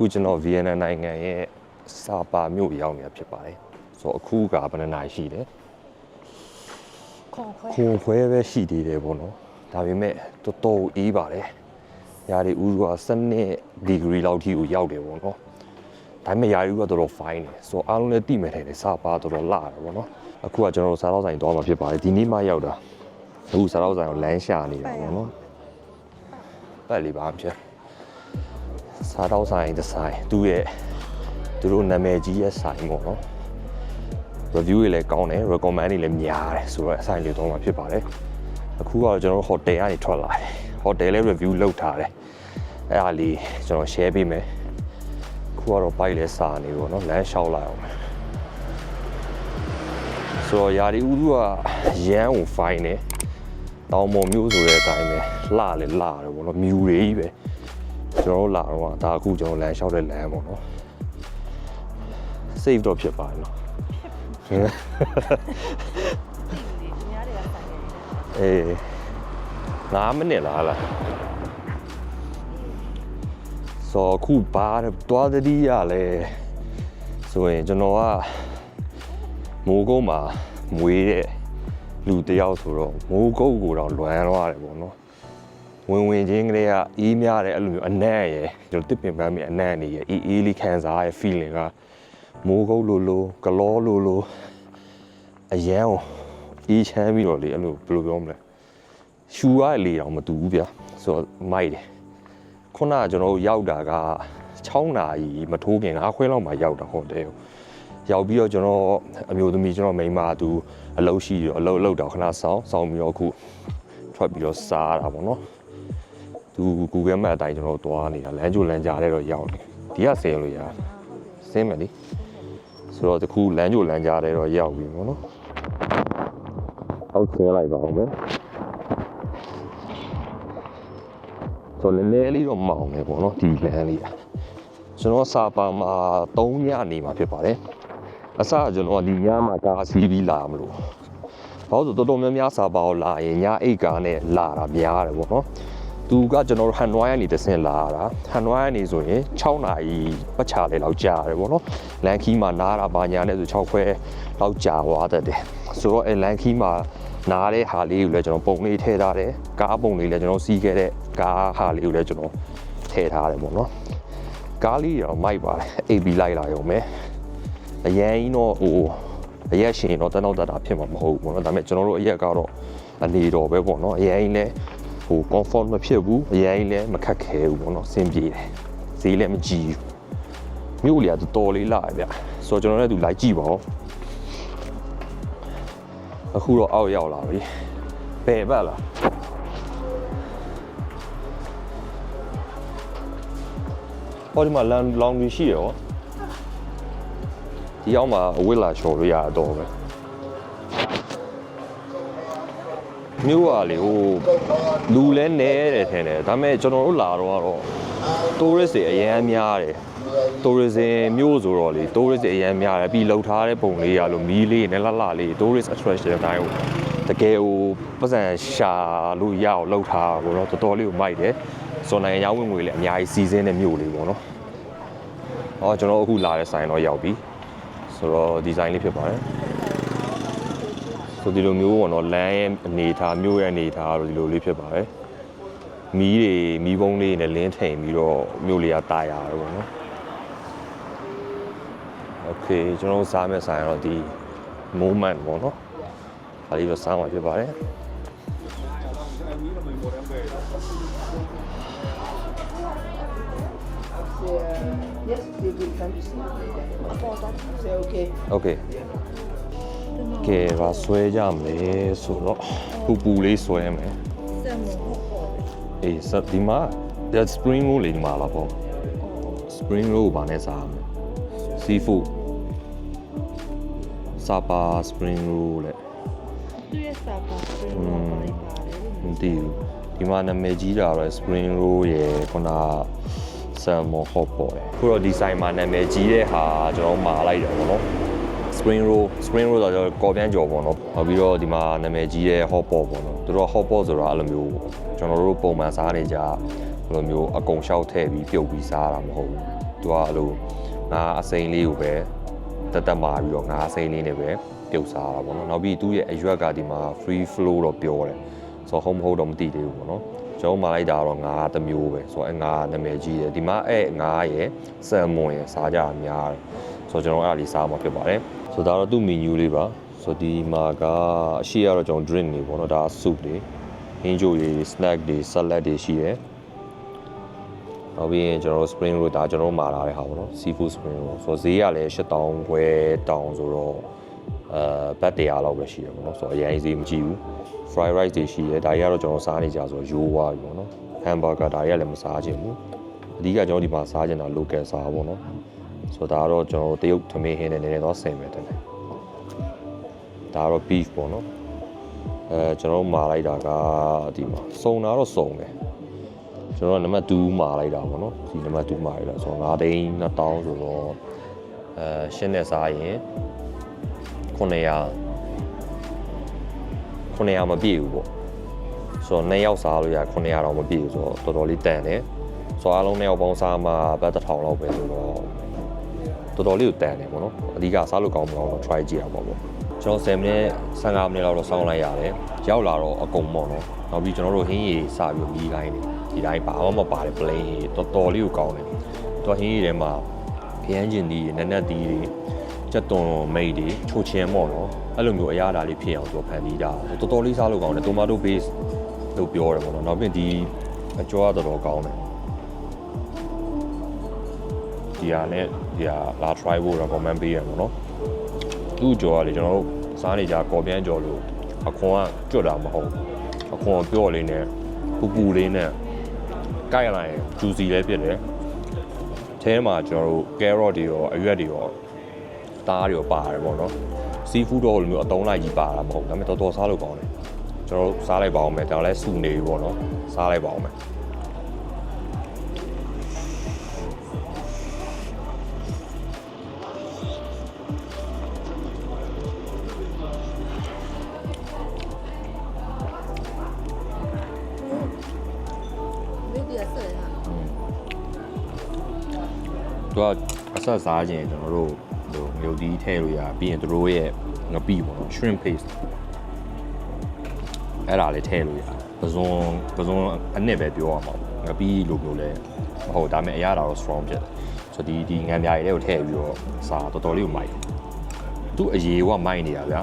အခုကျွန်တော်ဗီယက်နမ်နိုင်ငံရဲ့စာပါမြို့ရောက်နေတာဖြစ်ပါတယ်ဆိုတော့အခုကဘယ်နှစ်နာရီရှိလဲခွန်ခွဲခွန်ခွဲပဲရှိသေးတယ်ပေါ့နော်ဒါပေမဲ့တော်တော်အေးပါတယ်ရာဒီဥက12ဒီဂရီလောက်ထိကိုရောက်တယ်ပေါ့နော်ဒါပေမဲ့ရာဒီဥကတော်တော် fine တယ်ဆိုတော့အားလုံးလည်းတိမဲ့တယ်လေစာပါတော်တော်လာတယ်ပေါ့နော်အခုကကျွန်တော်တို့စားတော့ဆိုင်သွားမှာဖြစ်ပါတယ်ဒီနေ့မှရောက်တာအခုစားတော့ဆိုင်ကိုလမ်းရှာနေတာပေါ့နော်ပတ်လေးပါမဖြစ် စားတော့ဆိုင်တစ်ဆိုင်သူ့ရဲ့သူတို့နာမည်ကြီးရဲ့ဆိုင်ပေါ့နော် review တွေလည်းကောင်းတယ် recommend တွေလည်းများတယ်ဆိုတော့အဆိုင်လေးတော့မှာဖြစ်ပါတယ်အခုကတော့ကျွန်တော်တို့ hotel ကနေထွက်လာတယ် hotel လည်း review လုပ်ထားတယ်အဲ့ဒါလေးကျွန်တော် share ပေးမယ်အခုကတော့ bike လည်းစာနေပေါ့နော်လမ်းလျှောက်လိုက်အောင်ဆိုတော့ယာဒီဥဒုကရမ်းကို fine တယ်တောင်ပေါ်မျိုးဆိုတဲ့အတိုင်းပဲလှလည်းလှတယ်ပေါ့နော်မြူတွေကြီးပဲ ကျွန်တော်တို့လာတော့ဒါအခုကျွန်တော်လမ်းလျှောက်တဲ့လမ်းပေါ့နော် save တော့ဖြစ်ပါတယ်နော်သူများတွေကဆိုင်နေတယ်အေး9မိနစ်လားလားဆိုတော့ခုဘာတွားတတိရလဲဆိုရင်ကျွန်တော်ကမိုးကုတ်မှာမွေးတဲ့လူတစ်ယောက်ဆိုတော့မိုးကုတ်ကိုတော့လွမ်းသွားတယ်ပေါ့နော် ဝင်ဝင်ချင်းကလေးကအေးများတယ်အဲ့လိုမျိုးအနံ့ရယ်ကျွန်တော်တစ်ပင်ပန်းမြေအနံ့နေရယ်အေးအေးလေးခံစားရတဲ့ feeling ကမိုးကုတ်လိုလိုကလောလိုလိုအရန်ကိုအေးချမ်းပြီးတော့လေအဲ့လိုဘယ်လိုပြောမလဲရှူရတဲ့လေတော့မတူဘူးဗျာဆိုတော့မိုက်တယ်ခုနကကျွန်တော်တို့ရောက်တာက6နာရီမထိုးခင်9ခွဲလောက်မှရောက်တာဟိုတယ်ကိုရောက်ပြီးတော့ကျွန်တော်အမျိုးသမီးကျွန်တော်မိန်းမသူအလုပ်ရှိတော့အလုပ်လုပ်တော့ခဏဆောင်ဆောင်ပြီးတော့အခုထွက်ပြီးတော့စားတာပေါ့နော် သူ Google Map အတိုင်းကျွန်တော်သွားနေတာလမ်းကြိုလမ်းကြားထဲတော့ရောက်တယ်ဒီကဆင်းလို့ရဆင်းမယ်လေဆိုတော့တခုလမ်းကြိုလမ်းကြားထဲတော့ရောက်ပြီပေါ့နော်အောက်ဆင်းလိုက်ပါအောင်မယ်ဆိုတော့နည်းနည်းလေးတော့မောင်နေပေါ့နော်ဒီလမ်းလေးอ่ะကျွန်တော်စာပါမှာ3ညနေမှာဖြစ်ပါတယ်အစကကျွန်တော်ကဒီညမှာကားစီးပြီးလာမလို့ဘာလို့ဆိုတော်တော်များများစာပါကိုလာရင်ညအိတ်ကားနဲ့လာတာများတယ်ပေါ့နော် သူကကျွန်တော်တို့ဟန်နဝိုင်းကနေတစ်ဆင့်လာတာဟန်နဝိုင်းကနေဆိုရင်6နာရီပတ်ချာလေးလောက်ကြာတယ်ပေါ့နော်လန်ခီးမှာနားတာပါညာနဲ့ဆို6ခွဲလောက်ကြာသွားတတ်တယ်ဆိုတော့အဲလန်ခီးမှာနားတဲ့ဟာလေးကိုလည်းကျွန်တော်ပုံလေးထည့်ထားတယ်ကားပုံလေးလည်းကျွန်တော်စီးခဲ့တဲ့ကားဟာလေးကိုလည်းကျွန်တော်ထည့်ထားတယ်ပေါ့နော်ကားလေးတော့မိုက်ပါတယ် AB လိုက်လာရုံပဲအရန်ကြီးတော့ဟိုအရက်ရှင်တော့တန်းတော့တတာဖြစ်မှာမဟုတ်ဘူးပေါ့နော်ဒါပေမဲ့ကျွန်တော်တို့အရက်ကတော့အနေတော်ပဲပေါ့နော်အရန်ကြီးလည်း ဟို comfort မဖြစ်ဘူးအရန်ကြီးလည်းမခက်ခဲဘူးပေါ့နော်အဆင်ပြေတယ်ဈေးလည်းမကြီးဘူးမြို့လေကတော်တော်လေးလာရဗျဆိုတော့ကျွန်တော်လည်းသူလိုက်ကြည့်ပါဦးအခုတော့အောက်ရောက်လာပြီဘယ်ဘက်လားဟောဒီမှာလန်လောင်ကြီးရှိရောဒီအောင်မှာအဝိလာချော်လို့ရတော့ပဲ မြို့ကလေဟိုလူလဲနဲတယ်ထင်တယ်ဒါပေမဲ့ကျွန်တော်တို့လာတော့ကတော့ tourist တွေအများများတယ် tourism မြို့ဆိုတော့လေ tourist တွေအများများတယ်ပြီးလှုပ်ထားတဲ့ပုံလေးရလို့မီးလေးနဲ့လှလှလေး tourist attraction အတိုင်းကိုတကယ်ဟိုပတ်စံရှာလို့ရအောင်လှုပ်ထားတာပေါ့နော်တော်တော်လေးကိုမိုက်တယ်စွန်နိုင်ငံရောင်းဝင်ငွေလည်းအများကြီးစီစဉ်တဲ့မြို့လေးပေါ့နော်ဟောကျွန်တော်အခုလာတဲ့ဆိုင်တော့ရောက်ပြီဆိုတော့ဒီဇိုင်းလေးဖြစ်ပါတယ် ဆိုဒီလိုမျိုးပေါ့နော်လမ်းရဲ့အနေထားမြို့ရဲ့အနေထားတော့ဒီလိုလေးဖြစ်ပါတယ်မီးတွေမီးပုံးလေးနဲ့လင်းထိန်ပြီးတော့မြို့လေးကတာယာတော့ပေါ့နော် โอเคကျွန်တော်တို့စားမယ့်ဆိုင်ကတော့ဒီ moment ပေါ့နော်။ဒါလေးတော့စားမှာဖြစ်ပါတယ် Yes, we will come ကဲဗာဆွဲကြမယ်ဆိုတော့ပူပူလေးဆွဲမယ်စက်မို့ဟုတ်ပေါ့။အေးစဒီမှာဒါ spring roll လေးဒီမှာလာပေါ့ spring roll ကိုဗာနဲ့စားမယ် seafood စာပါ spring roll လေသူရဲ့စာပါစပရင်းရောပါတယ်ပါတယ်လို့မသိဘူးဒီမှာနာမည်ကြီးတာတော့ spring roll ရယ်ခုန salmon hot ပေါ့လေခုတော့ဒီဆိုင်မှာနာမည်ကြီးတဲ့ဟာကျွန်တော်မှာလိုက်တယ်ပေါ့နော် spring roll spring roll ဆိုတော့ကော်ပြန်ကြော်ပေါ့နော်နောက်ပြီးတော့ဒီမှာနာမည်ကြီးတဲ့ hot pot ပေါ့နော်သူတို့ hot pot ဆိုတာအဲ့လိုမျိုးကျွန်တော်တို့ပုံမှန်စားနေကြအဲ့လိုမျိုးအကုံလျှောက်ထည့်ပြီးပြုတ်ပြီးစားတာမဟုတ်ဘူးသူကအဲ့လိုငါအစိမ်းလေးကိုပဲတက်တက်မာပြီးတော့ငါအစိမ်းလေးနဲ့ပဲပြုတ်စားတာပေါ့နော်နောက်ပြီးသူ့ရဲ့အရွက်ကဒီမှာ free flow တော့ပြောတယ်ဆိုတော့ home hold တော့မသိသေးဘူးပေါ့နော်ကျွန်တော်မှလိုက်တာတော့ငါတစ်မျိုးပဲဆိုတော့အဲငါနာမည်ကြီးတယ်ဒီမှာအဲငါရဲ့ဆယ်မွန်ရဲ့စားကြတာများတယ်ဆိုတော့ကျွန်တော်အဲ့ဒါလေးစားမှာဖြစ်ပါတယ် ဆိုတော့ဒါတော့သူ့ menu လေးပါဆိုတော့ဒီမှာကအရှိရတော့ကျွန်တော် drink တွေပေါ့နော်ဒါ soup တွေဟင်းချိုတွေ snack တွေ salad တွေရှိတယ်နောက်ပြီးရင်ကျွန်တော်တို့ spring roll ဒါကျွန်တော်တို့မာလာတဲ့ဟာပေါ့နော် seafood spring roll ဆိုတော့ဈေးကလည်း8000ခွဲတောင်ဆိုတော့အဲဘတ်100လောက်ပဲရှိတယ်ပေါ့နော်ဆိုတော့အရင်ဈေးမကြည့်ဘူး fried rice တွေရှိတယ်ဒါကြီးကတော့ကျွန်တော်စားနေကြဆိုတော့ရိုးသွားပြီပေါ့နော် hamburger ဒါကြီးကလည်းမစားချင်ဘူးအဓိကကျွန်တော်ဒီမှာစားချင်တာ local စားပေါ့နော် ဆိုတော့ဒါကတော့ကျွန်တော်တရုတ်သမင်းဟင်းနဲ့နည်းနည်းတော့ဆင်မယ်တဲ့ဒါကတော့ beef ပေါ့နော်အဲကျွန်တော်မာလိုက်တာကဒီမှာစုံတာတော့စုံတယ်ကျွန်တော်ကနံပါတ်2မာလိုက်တာပေါ့နော်ဒီနံပါတ်2မာလိုက်တာဆိုတော့9သိန်း2000ဆိုတော့အဲရှင်းနဲ့စားရင်900 900မပြည့်ဘူးပေါ့ဆိုတော့2ယောက်စားလို့ရ900တော့မပြည့်ဘူးဆိုတော့တော်တော်လေးတန်တယ်ဆိုတော့အားလုံး2ယောက်ပေါင်းစားမှဘတ်1000လောက်ပဲဆိုတော့ တော်တော်လေးကိုတန်တယ်ပေါ့နော်အဓိကစားလို့ကောင်းမကောင်းတော့ try ကြည့်အောင်ပေါ့ပေါ့ကျွန်တော်10မိနစ်15မိနစ်လောက်တော့စောင်းလိုက်ရတယ်ရောက်လာတော့အကုန်ပေါ့နော်နောက်ပြီးကျွန်တော်တို့ဟင်းရည်စပြီးမီးတိုင်းနေဒီတိုင်းဘာမှမပါတယ် plain တော်တော်လေးကိုကောင်းတယ်တော်ဟင်းရည်ထဲမှာခရမ်းကျင်ဒီနက်နက်ဒီတွေကြက်သွန်မိတ်တွေချိုချင်ပေါ့နော်အဲ့လိုမျိုးအရသာလေးဖြစ်အောင်သူဖန်တီးတာတော်တော်လေးစားလို့ကောင်းတယ် tomato base လို့ပြောတယ်ပေါ့နော်နောက်ပြီးဒီအကျော်ကတော်တော်ကောင်းတယ် ဒီဟာနဲ့ဒီဟာလာ try ဖို့ recommend ပေးရမှာနော်သူ့ကြော်ကလေကျွန်တော်တို့စားနေကြကော်ပြန်ကြော်လို့အခွန်ကကြွတ်တာမဟုတ်အခွန်ပြော့လေးနဲ့ပူပူလေးနဲ့ကိုက်လာရင် juicy လည်းဖြစ်တယ်ထဲမှာကျွန်တော်တို့ carrot တွေရောအရွက်တွေရောသားတွေရောပါတယ်ပေါ့နော် seafood တော့လိုမျိုးအတုံးလိုက်ကြီးပါတာမဟုတ်ဒါပေမဲ့တော်တော်စားလို့ကောင်းတယ်ကျွန်တော်တို့စားလိုက်ပါအောင်မယ်ဒါလည်းစုနေပြီပေါ့နော်စားလိုက်ပါအောင်မယ် သူကအဆက်စားခြင်းကျွန်တော်တို့ဟိုမြုပ်သီးထည့်လို့ရပြီးရင်သူတို့ရဲ့ငပိပေါ့နော် shrimp paste အဲ့ဒါလေးထည့်လို့ရပဇွန်ပဇွန်အနစ်ပဲပြောရမှာပေါ့ငပိလိုမျိုးလဲမဟုတ်ဒါပေမဲ့အရသာတော့ strong ဖြစ်တယ်ဆိုတော့ဒီဒီငံပြားရည်လေးကိုထည့်ပြီးတော့စားတော်တော်လေးကိုမိုက်တယ်သူအရေးကမိုက်နေတာဗျာ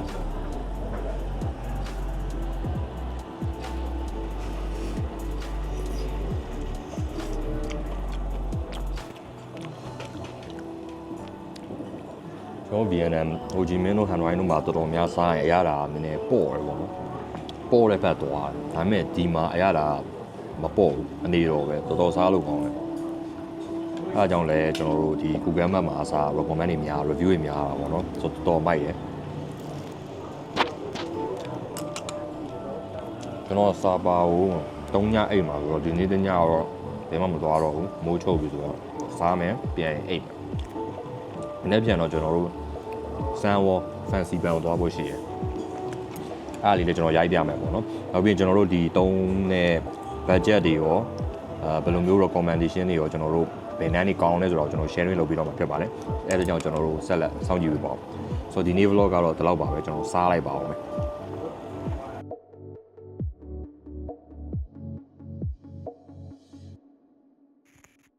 န်တော်ဗီယက်နမ်ဟိုဂျီမင်းတို့ဟန်ဝိုင်းတို့မှာတော်တော်များစားရင်အရသာနည်းနည်းပေါ့တယ်ပေါ့နော်ပေါ့တဲ့ဘက်သွားတယ်ဒါပေမဲ့ဒီမှာအရသာမပေါ့ဘူးအနေတော့ပဲတော်တော်စားလို့ကောင်းတယ်အဲအကြောင်းလဲကျွန်တော်တို့ဒီ Google Map မှာအစား recommend တွေများ review တွေများတာပေါ့နော်ဆိုတော့တော်တော်မိုက်တယ်ကျွန်တော်စာပါကိုတုံးညအိတ်မှာဆိုတော့ဒီနေ့တညတော့ဘယ်မှမသွားတော့ဘူးမိုးချုပ်ပြီဆိုတော့စားမယ်ပြန်ရင်အိတ်မယ်နေ့ပြန်တော့ကျွန်တော်တို့ စမ်းဝ fancy ဘန်ကိုသွားဖို့ရှိတယ်။အားလေးလည်းကျွန်တော်ရိုက်ပြမယ်ပေါ့နော်။နောက်ပြီးရင်ကျွန်တော်တို့ဒီတုံးနဲ့ budget တွေရောအဲဘယ်လိုမျိုး recommendation တွေရောကျွန်တော်တို့ဘယ်နှန်းတွေကောင်းလဲဆိုတော့ကျွန်တော် sharing လုပ်ပြီးတော့မှာဖြစ်ပါတယ်။အဲဒါကြောင့်ကျွန်တော်တို့ဆက်လက်စောင့်ကြည့်ပေးပါဦး။ဆိုတော့ဒီနေ့ vlog ကတော့ဒီလောက်ပါပဲကျွန်တော်စားလိုက်ပါအောင်မယ်။